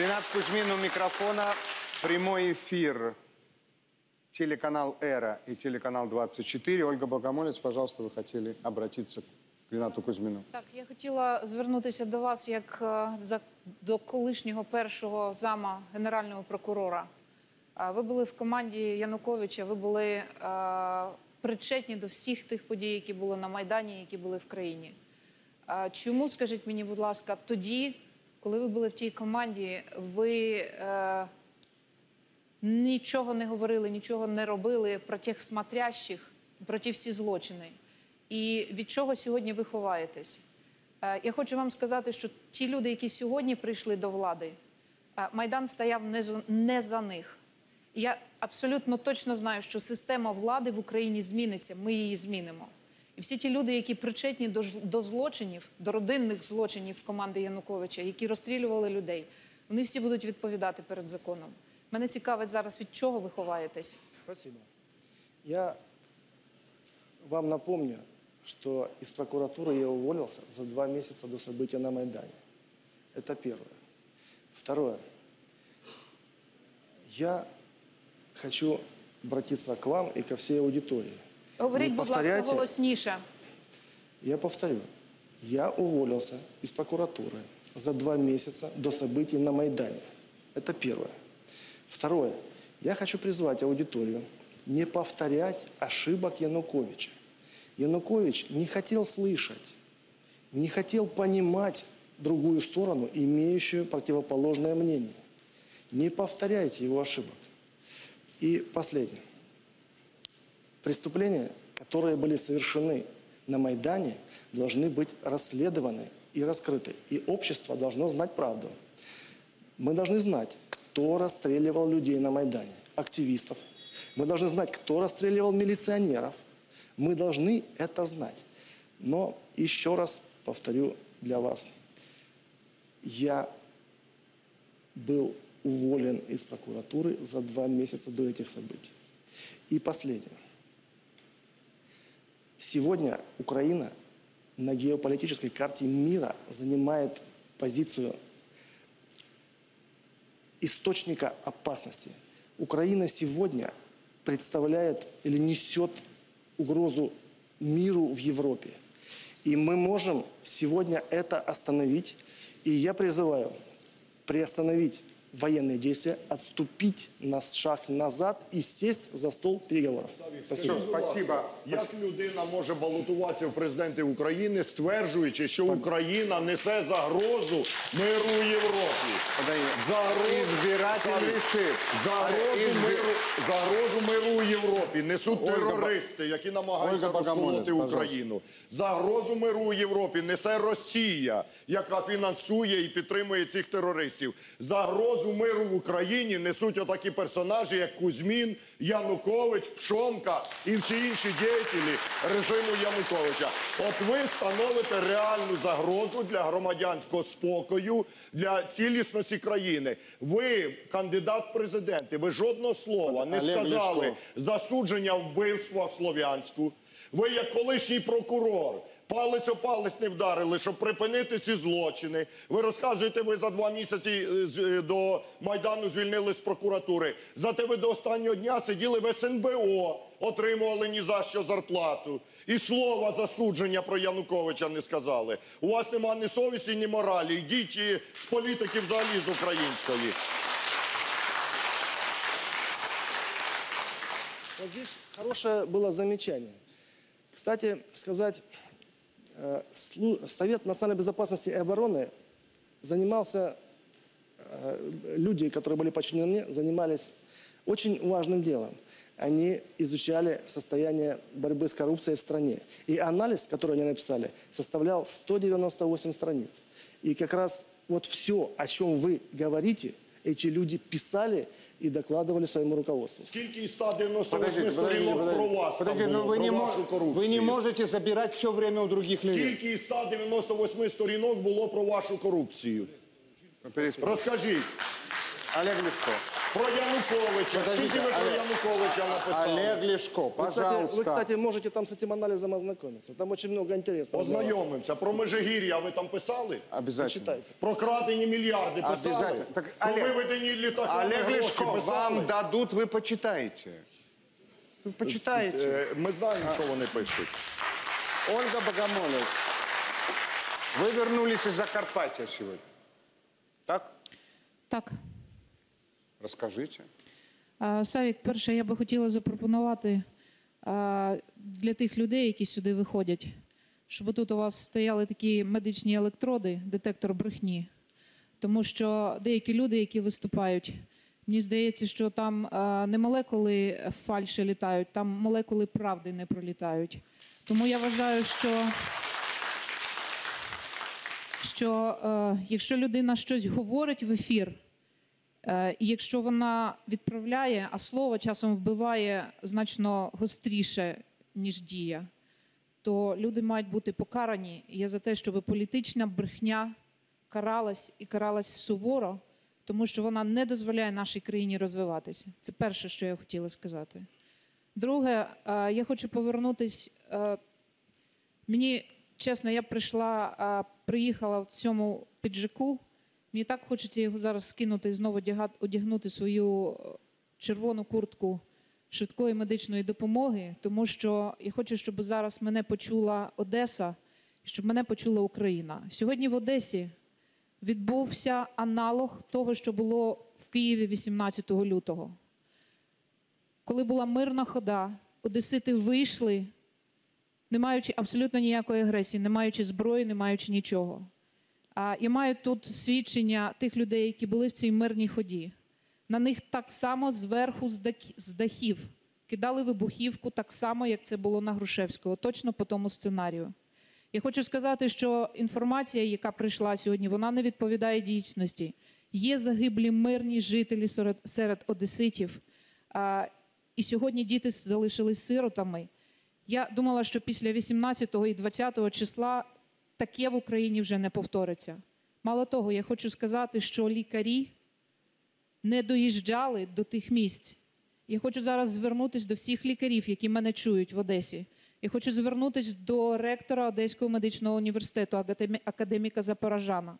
Ренат Кузьмин у микрофона. Прямой эфир. Телеканал «Эра» и телеканал «24». Ольга Богомолец, пожалуйста, вы хотели обратиться к Ренату Кузьмину. Так, я хотіла звернутися до вас як е, за, до колишнього першого зама генерального прокурора. А Ви були в команді Януковича, ви були е, причетні до всіх тих подій, які були на Майдані, які були в країні. А Чому, скажіть мені, будь ласка, тоді, коли ви були в тій команді, ви е, нічого не говорили, нічого не робили про тих смотрящих, про ті всі злочини. І від чого сьогодні ви ховаєтесь? Е, Я хочу вам сказати, що ті люди, які сьогодні прийшли до влади, е, Майдан стояв не не за них. Я абсолютно точно знаю, що система влади в Україні зміниться, ми її змінимо. І всі ті люди, які причетні до, ж- до злочинів, до родинних злочинів команди Януковича, які розстрілювали людей, вони всі будуть відповідати перед законом. Мене цікавить зараз, від чого ви ховаєтесь. Спасибо. Я вам напомню, что из прокуратуры я уволился за два месяца до события на Майдане. Это первое. Второе. Я хочу обратиться к вам и ко всей аудитории. Говоріть, Вы будь ласка, голосніше. Я повторю. Я уволился из прокуратуры за два месяца до событий на Майдане. Это первое. Второе. Я хочу призвать аудиторию не повторять ошибок Януковича. Янукович не хотел слышать, не хотел понимать другую сторону, имеющую противоположное мнение. Не повторяйте его ошибок. И последнее. Преступления, которые были совершены на Майдане, должны быть расследованы и раскрыты. И общество должно знать правду. Мы должны знать, кто расстреливал людей на Майдане, активистов. Мы должны знать, кто расстреливал милиционеров. Мы должны это знать. Но еще раз повторю для вас. Я был уволен из прокуратуры за два месяца до этих событий. И последнее. Сегодня Украина на геополитической карте мира занимает позицию источника опасности. Украина сегодня представляет или несет угрозу миру в Европе. И мы можем сегодня это остановить. И я призываю приостановить военные действия, отступить на шаг назад и сесть за стол переговоров. Спасибо. Все, спасибо. Як людина може балотуватися в президенти України, стверджуючи, що Україна несе загрозу миру Європі? Загрозу, загрозу, миру, загрозу миру у Європі несуть терористи, які намагаються розколоти. Україну. Загрозу миру у Європі несе Росія, яка фінансує і підтримує цих терористів. Загрозу миру в Україні несуть отакі персонажі, як Кузьмін, Янукович, Пшонка і всі інші діятелі режиму Януковича. От ви становите реальну загрозу для громадянського спокою, для цілісності країни. Ви, кандидат президенти, ви жодного слова не сказали засудження вбивства в Слов'янську. Ви, як колишній прокурор, палець о палець не вдарили, щоб припинити ці злочини. Ви розказуєте, ви за два місяці е, е, до Майдану звільнили з прокуратури. Зате ви до останнього дня сиділи в СНБО, отримували ні за що зарплату. І слова засудження про Януковича не сказали. У вас нема ні совісті, ні моралі. Йдіть з політики взагалі з української. Вот здесь хорошее было замечание. Кстати, сказать, Совет национальной безопасности и обороны занимался, э, люди, которые были подчинены мне, занимались очень важным делом. Они изучали состояние борьбы с коррупцией в стране. И анализ, который они написали, составлял 198 страниц. И как раз вот все, о чем вы говорите, эти люди писали и докладывали своему руководству. Скільки із 198 Подождите, подождите, сторінок про подождите. вас там Подождите, було, ну вы про не, вашу мо- корупцію? вы не можете забирать все время у других людей. Скільки із 198 сторінок було про вашу корупцію? Розкажіть. Олег Лешко. Про Януковича. Подождите, Скільки ви про Олег- Януковича написали? Олег Лешко, Вы кстати, пожалуйста. вы, кстати, можете там с этим анализом ознакомиться. Там очень много интересного. для вас. Ознайомимося. Про Межигір'я ви там писали? Обязательно. Почитайте. Про крадені мільярди писали? Обязательно. Так, Про Олег- виведені літаками Олег гроші Лешко, писали? вам дадут, вы почитаете. Вы почитаете. Е, Ми знаємо, що вони пишуть. Ольга Богомолец, вы вернулись из Закарпатья сегодня. Так? Так. Е, Савік, перше, я би хотіла запропонувати для тих людей, які сюди виходять, щоб тут у вас стояли такі медичні електроди, детектор брехні. Тому що деякі люди, які виступають, мені здається, що там не молекули фальші літають, там молекули правди не пролітають. Тому я вважаю, що, що е, якщо людина щось говорить в ефір, І якщо вона відправляє, а слово часом вбиває значно гостріше, ніж дія, то люди мають бути покарані. Я за те, щоб політична брехня каралась і каралась суворо, тому що вона не дозволяє нашій країні розвиватися. Це перше, що я хотіла сказати. Друге, е, я хочу повернутись. е, Мені чесно, я прийшла, приїхала в цьому піджаку. Мені так хочеться його зараз скинути і знову одягнути свою е, червону куртку швидкої медичної допомоги, тому що я хочу, щоб зараз мене почула Одеса, щоб мене почула Україна. Сьогодні в Одесі відбувся аналог того, що було в Києві 18 лютого. Коли була мирна хода, одесити вийшли не маючи абсолютно ніякої агресії, не маючи зброї, не маючи нічого. Я маю тут свідчення тих людей, які були в цій мирній ході. На них так само зверху з дахів кидали вибухівку, так само, як це було на Грушевського, точно по тому сценарію. Я хочу сказати, що інформація, яка прийшла сьогодні, вона не відповідає дійсності. Є загиблі мирні жителі серед, серед одеситів. А, і сьогодні діти залишились сиротами. Я думала, що після 18 і 20 числа таке в Україні вже не повториться. Мало того, я хочу сказати, що лікарі не доїжджали до тих місць. Я хочу зараз звернутися до всіх лікарів, які мене чують в Одесі. Я хочу звернутися до ректора Одеського медичного університету, академіка Запорожана.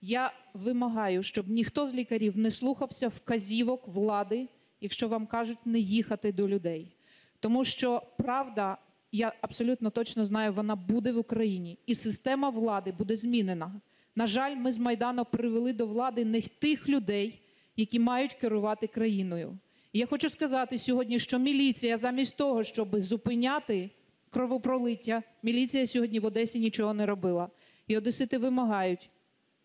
Я вимагаю, щоб ніхто з лікарів не слухався вказівок влади, якщо вам кажуть не їхати до людей. Тому що правда, я абсолютно точно знаю, вона буде в Україні, і система влади буде змінена. На жаль, ми з Майдану привели до влади не тих людей, які мають керувати країною. І я хочу сказати сьогодні, що міліція, замість того, щоб зупиняти кровопролиття, міліція сьогодні в Одесі нічого не робила. І одесити вимагають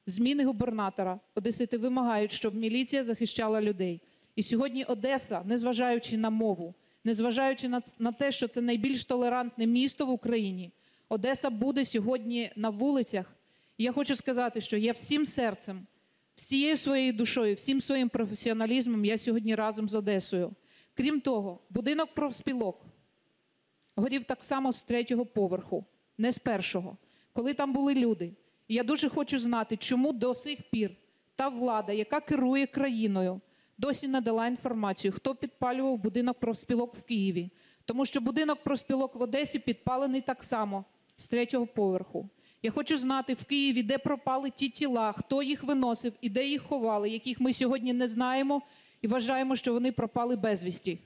зміни губернатора. Одесити вимагають, щоб міліція захищала людей. І сьогодні Одеса, незважаючи на мову, незважаючи на, те, що це найбільш толерантне місто в Україні, Одеса буде сьогодні на вулицях. Я хочу сказати, що я всім серцем, всією своєю душою, всім своїм професіоналізмом я сьогодні разом з Одесою. Крім того, будинок профспілок горів так само з третього поверху, не з першого, коли там були люди. Я дуже хочу знати, чому до сих пір та влада, яка керує країною, досі не дала інформацію, хто підпалював будинок профспілок в Києві. Тому що будинок профспілок в Одесі підпалений так само з третього поверху. Я хочу знати в Києві, де пропали ті тіла, хто їх виносив і де їх ховали, яких ми сьогодні не знаємо і вважаємо, що вони пропали безвісті.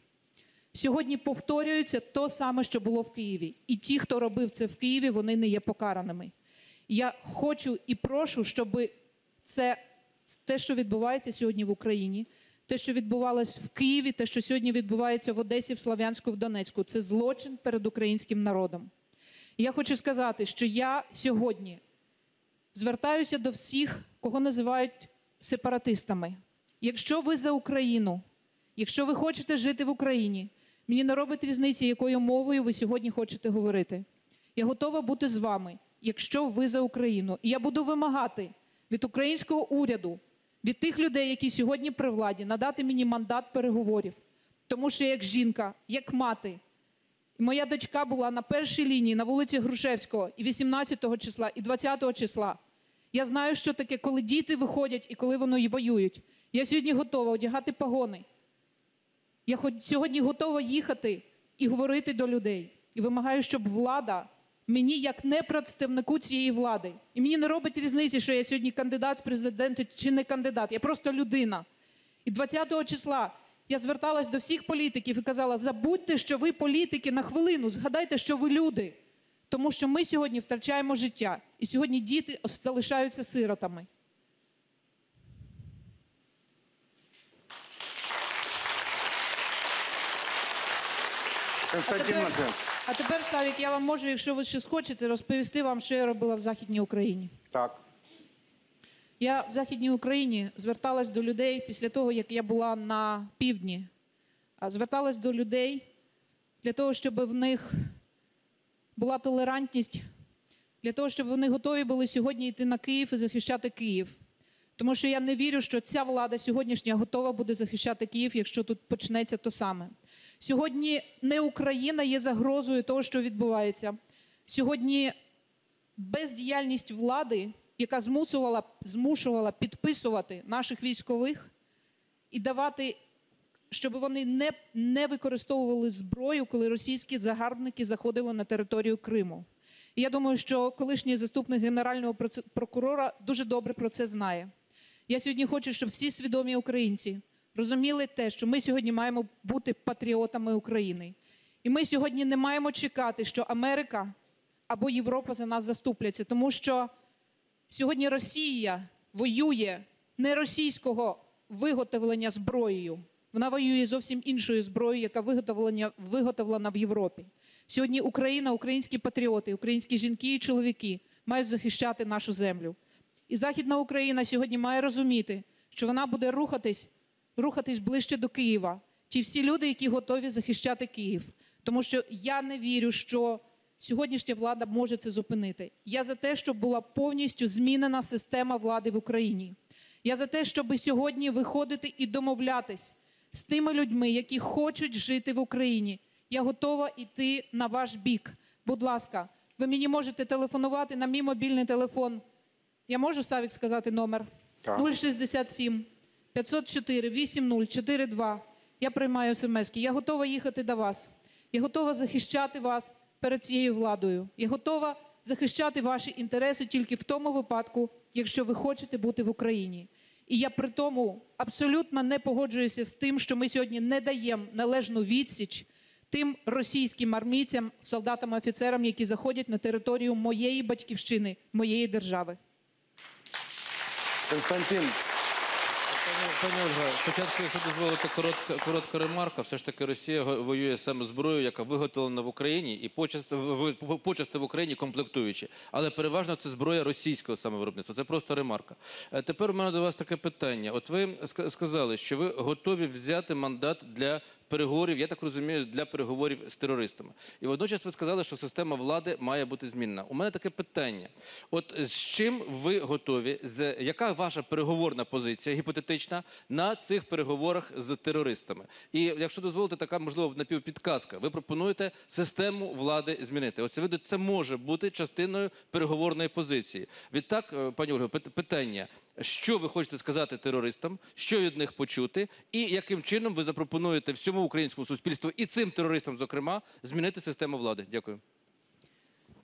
Сьогодні повторюється то саме, що було в Києві. І ті, хто робив це в Києві, вони не є покараними. Я хочу і прошу, щоб це те, що відбувається сьогодні в Україні, те, що відбувалось в Києві, те, що сьогодні відбувається в Одесі, в Слов'янську, в Донецьку, це злочин перед українським народом. Я хочу сказати, що я сьогодні звертаюся до всіх, кого називають сепаратистами. Якщо ви за Україну, якщо ви хочете жити в Україні, мені не робить різниці, якою мовою ви сьогодні хочете говорити. Я готова бути з вами, якщо ви за Україну. І я буду вимагати від українського уряду, від тих людей, які сьогодні при владі, надати мені мандат переговорів. Тому що як жінка, як мати, моя дочка була на першій лінії на вулиці Грушевського і 18 числа, і 20 числа. Я знаю, що таке, коли діти виходять і коли вони воюють. Я сьогодні готова одягати погони. Я сьогодні готова їхати і говорити до людей. І вимагаю, щоб влада мені, як не представнику цієї влади, і мені не робить різниці, що я сьогодні кандидат в президенти чи не кандидат. Я просто людина. І 20 числа я зверталась до всіх політиків і казала: забудьте, що ви політики на хвилину, згадайте, що ви люди. Тому що ми сьогодні втрачаємо життя, і сьогодні діти залишаються сиротами. Константин Матвеевич. А тепер, Савік, я вам можу, якщо ви ще схочете, розповісти вам, що я робила в Західній Україні. Так. Я в Західній Україні зверталась до людей після того, як я була на півдні. Зверталась до людей для того, щоб в них була толерантність, для того, щоб вони готові були сьогодні йти на Київ і захищати Київ. Тому що я не вірю, що ця влада сьогоднішня готова буде захищати Київ, якщо тут почнеться то саме. Сьогодні не Україна є загрозою того, що відбувається. Сьогодні бездіяльність влади, яка змусувала, змушувала підписувати наших військових і давати, щоб вони не, не використовували зброю, коли російські загарбники заходили на територію Криму. І я думаю, що колишній заступник генерального прокурора дуже добре про це знає. Я сьогодні хочу, щоб всі свідомі українці розуміли те, що ми сьогодні маємо бути патріотами України. І ми сьогодні не маємо чекати, що Америка або Європа за нас заступляться, тому що сьогодні Росія воює не російського виготовлення зброєю. Вона воює зовсім іншою зброєю, яка виготовлення, виготовлена в Європі. Сьогодні Україна, українські патріоти, українські жінки і чоловіки мають захищати нашу землю. І Західна Україна сьогодні має розуміти, що вона буде рухатись, рухатись ближче до Києва. Ті всі люди, які готові захищати Київ. Тому що я не вірю, що сьогоднішня влада може це зупинити. Я за те, щоб була повністю змінена система влади в Україні. Я за те, щоб сьогодні виходити і домовлятись з тими людьми, які хочуть жити в Україні. Я готова йти на ваш бік. Будь ласка, ви мені можете телефонувати на мій мобільний телефон. Я можу Савік сказати номер? Так. 067 504 8042. Я приймаю смс. Я готова їхати до вас. Я готова захищати вас перед цією владою. Я готова захищати ваші інтереси тільки в тому випадку, якщо ви хочете бути в Україні. І я при тому абсолютно не погоджуюся з тим, що ми сьогодні не даємо належну відсіч тим російським армійцям, солдатам, офіцерам, які заходять на територію моєї батьківщини, моєї держави. Константин, Пані, Ольга, спочатку, якщо дозволити коротка, коротка ремарка, все ж таки Росія воює саме зброєю, яка виготовлена в Україні і почасти в, почасти в Україні комплектуючі. Але переважно це зброя російського саме виробництва. Це просто ремарка. Е, Тепер у мене до вас таке питання. От ви сказали, що ви готові взяти мандат для переговорів, я так розумію, для переговорів з терористами. І водночас ви сказали, що система влади має бути змінена. У мене таке питання: от з чим ви готові? З яка ваша переговорна позиція гіпотетична на цих переговорах з терористами? І якщо дозволите, така можливо напівпідказка, ви пропонуєте систему влади змінити. Ви це може бути частиною переговорної позиції. Відтак, е, пані Ольго, пит- питання. Що ви хочете сказати терористам, що від них почути, і яким чином ви запропонуєте всьому українському суспільству і цим терористам, зокрема, змінити систему влади? Дякую.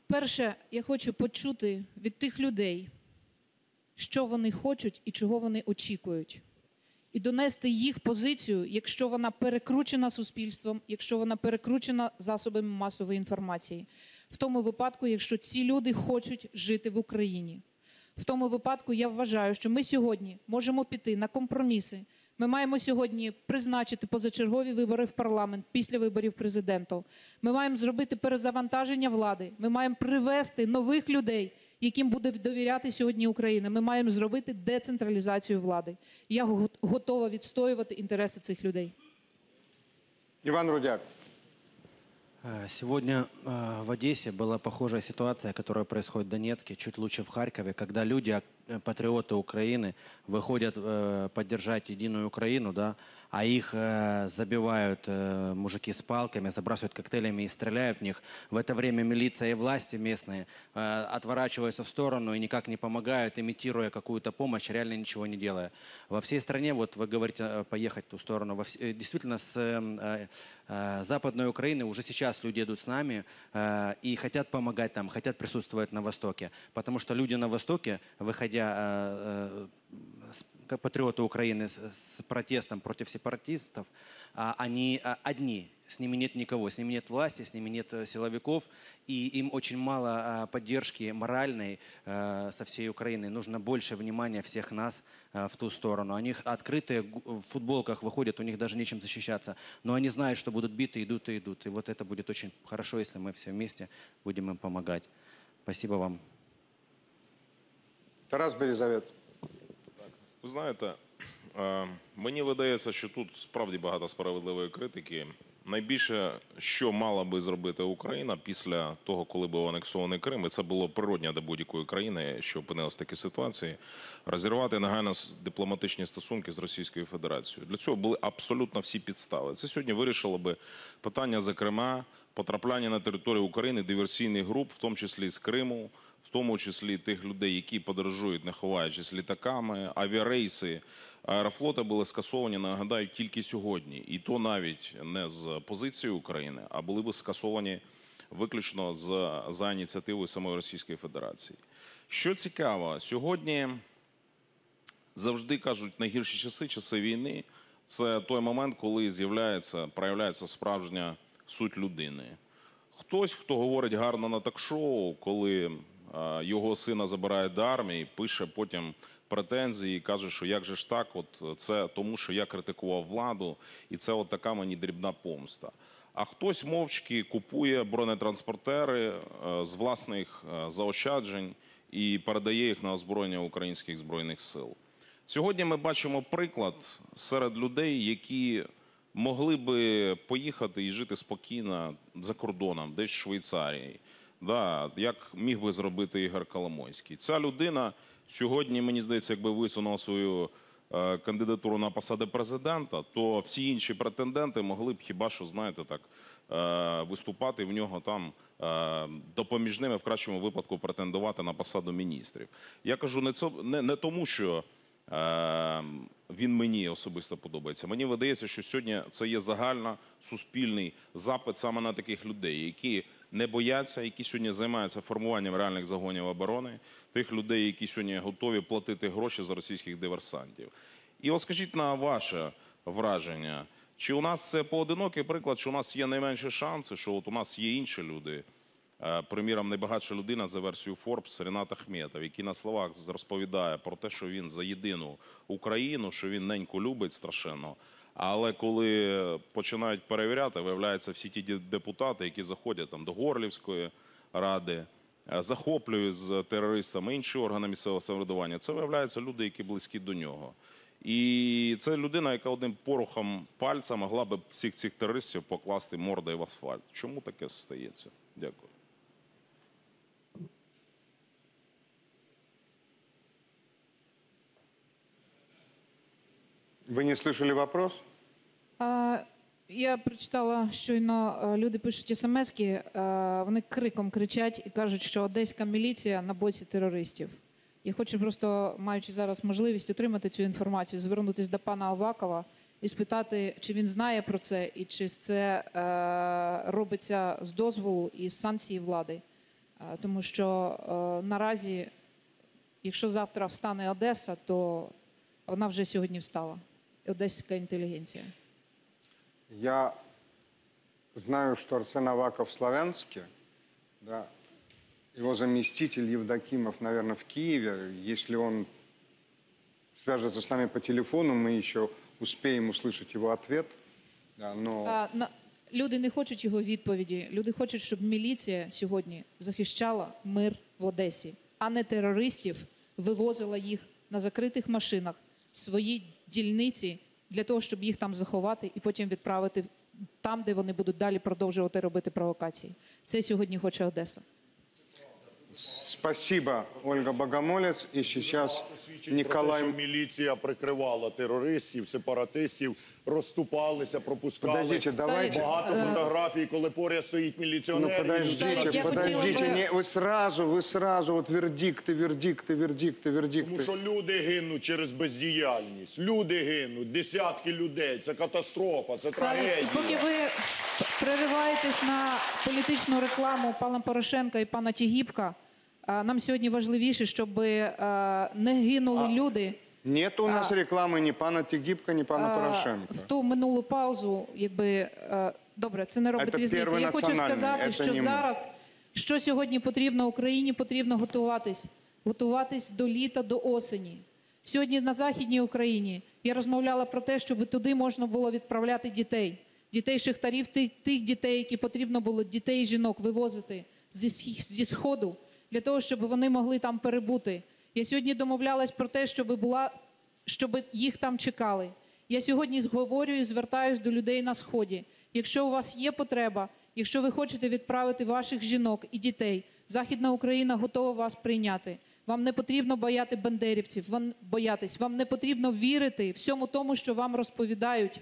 Перше, я хочу почути від тих людей, що вони хочуть і чого вони очікують, і донести їх позицію, якщо вона перекручена суспільством, якщо вона перекручена засобами масової інформації, в тому випадку, якщо ці люди хочуть жити в Україні. В тому випадку я вважаю, що ми сьогодні можемо піти на компроміси. Ми маємо сьогодні призначити позачергові вибори в парламент після виборів президента. Ми маємо зробити перезавантаження влади. Ми маємо привести нових людей, яким буде довіряти сьогодні Україна. Ми маємо зробити децентралізацію влади. Я готова відстоювати інтереси цих людей. Иван Рудяк. Э, Сегодня э, в Одессе была похожая ситуация, которая происходит в Донецке, чуть лучше в Харькове, когда люди, э, патриоты Украины, выходят поддержать единую Украину, да, а их забивают мужики с палками, забрасывают коктейлями и стреляют в них. В это время милиция и власти местные отворачиваются в сторону и никак не помогают, имитируя какую-то помощь, реально ничего не делая. Во всей стране, вот вы говорите, поехать в ту сторону, действительно с Западной Украины уже сейчас люди идут с нами э, и хотят помогать там, хотят присутствовать на Востоке. Потому что люди на Востоке, выходя э, э, с- как патриоты Украины с, с протестом против сепаратистов, а, они а, одни, с ними нет никого, с ними нет власти, с ними нет э, силовиков, и им очень мало а, поддержки моральной э, со всей Украины. Нужно больше внимания всех нас э, в ту сторону. Они открытые в футболках выходят, у них даже нечем защищаться, но они знают, что будут биты, идут и идут. И вот это будет очень хорошо, если мы все вместе будем им помогать. Спасибо вам. Тарас Березовец. Ви знаєте, е, мені видається, що тут справді багато справедливої критики. Найбільше, що мала би зробити Україна після того, коли був анексований Крим, і це було природне для будь-якої країни, що опинилась в такій ситуації, розірвати негайно дипломатичні стосунки з Російською Федерацією. Для цього були абсолютно всі підстави. Це сьогодні вирішило би питання, зокрема, потрапляння на територію України диверсійних груп, в тому числі з Криму, в тому числі тих людей, які подорожують, не ховаючись літаками, авіарейси аерофлота були скасовані, нагадаю, тільки сьогодні. І то навіть не з позиції України, а були б скасовані виключно з, за ініціативою самої Російської Федерації. Що цікаво, сьогодні завжди кажуть, найгірші часи, часи війни, це той момент, коли з'являється, проявляється справжня суть людини. Хтось, хто говорить гарно на ток-шоу, коли його сина забирають до армії, пише потім претензії і каже, що як же ж так, от це тому, що я критикував владу, і це от така мені дрібна помста. А хтось мовчки купує бронетранспортери е, з власних е, заощаджень і передає їх на озброєння українських збройних сил. Сьогодні ми бачимо приклад серед людей, які могли би поїхати і жити спокійно за кордоном, десь в Швейцарії. Да, як міг би зробити Ігор Коломойський. Ця людина сьогодні, мені здається, якби висунула свою е, кандидатуру на посади президента, то всі інші претенденти могли б хіба що, знаєте, так е, виступати в нього там е, допоміжними, в кращому випадку претендувати на посаду міністрів. Я кажу не, це, не, не тому, що він мені особисто подобається. Мені видається, що сьогодні це є загально суспільний запит саме на таких людей, які не бояться, які сьогодні займаються формуванням реальних загонів оборони, тих людей, які сьогодні готові платити гроші за російських диверсантів. І от скажіть на ваше враження, чи у нас це поодинокий приклад, чи у нас є найменші шанси, що от у нас є інші люди, Е, Приміром, найбагатша людина за версією Forbes Ренат Ахметов, який на словах розповідає про те, що він за єдину Україну, що він неньку любить страшенно. Але коли починають перевіряти, виявляється, всі ті депутати, які заходять там до Горлівської ради, е, захоплюють з терористами інші органи місцевого самоврядування. Це виявляються люди, які близькі до нього. І це людина, яка одним порохом пальця могла би всіх цих терористів покласти мордою в асфальт. Чому таке стається? Дякую. Вы не слышали вопрос? А, Я прочитала щойно, люди пишуть смски, е, вони криком кричать і кажуть, що одеська міліція на боці терористів. Я хочу просто, маючи зараз можливість отримати цю інформацію, звернутися до пана Авакова і спитати, чи він знає про це, і чи це е, робиться з дозволу і з санкції влади. Е, Тому що е, наразі, якщо завтра встане Одеса, то вона вже сьогодні встала. Одеська інтелігенція. Я знаю, что Арсен Аваков в Славянске, да, его заместитель Евдокимов, наверное, в Киеве. Если он свяжется с нами по телефону, мы еще успеем услышать его ответ. Да, но А, на, люди не хочуть його відповіді. Люди хочуть, щоб міліція сьогодні захищала мир в Одесі, а не терористів вивозила їх на закритих машинах в свої дільниці для того, щоб їх там заховати і потім відправити там, де вони будуть далі продовжувати робити провокації. Це сьогодні хоче Одеса. Спасибо, Ольга Богомолец. И сейчас Свідчить Николай... про те, що міліція прикривала терористів, сепаратистів, розступалися, пропускали. Подождите, давайте... Багато фотографій, коли поряд стоїть Ну міліціонер. і Савик, подождите, я хотела подождите. бы- Не, вы сразу, вы сразу, вот вердикты, вердикты, вердикты, вердикты. Тому що люди гинуть через бездіяльність. Люди гинуть, десятки людей. Це катастрофа, це Савік, трагедія. поки ви перериваєтесь на політичну рекламу пана Порошенка і пана Тігіпка, нам сьогодні важливіше, щоб е, не гинули люди. Нет у нас рекламы ни пана Тегибко, ни пана А, Порошенко. В ту минулу паузу, якби е, добре, це не робить різниці. Я хочу сказати, що зараз що сьогодні потрібно Україні, потрібно готуватись, готуватись до літа, до осені. Сьогодні на західній Україні я розмовляла про те, щоб туди можна було відправляти дітей, дітей шахтарів, тих, тих дітей, які потрібно було дітей і жінок вивозити зі, зі сходу для того, щоб вони могли там перебути. Я сьогодні домовлялась про те, щоб була щоб їх там чекали. Я сьогодні говорю і звертаюсь до людей на сході. Якщо у вас є потреба, якщо ви хочете відправити ваших жінок і дітей, Західна Україна готова вас прийняти. Вам не потрібно бояти бандерівців, вам боятись. Вам не потрібно вірити всьому тому, що вам розповідають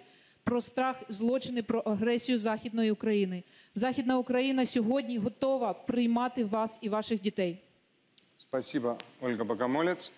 про страх, злочини, про агресію Західної України. Західна Україна сьогодні готова приймати вас і ваших дітей. Спасибо, Ольга Богомолец.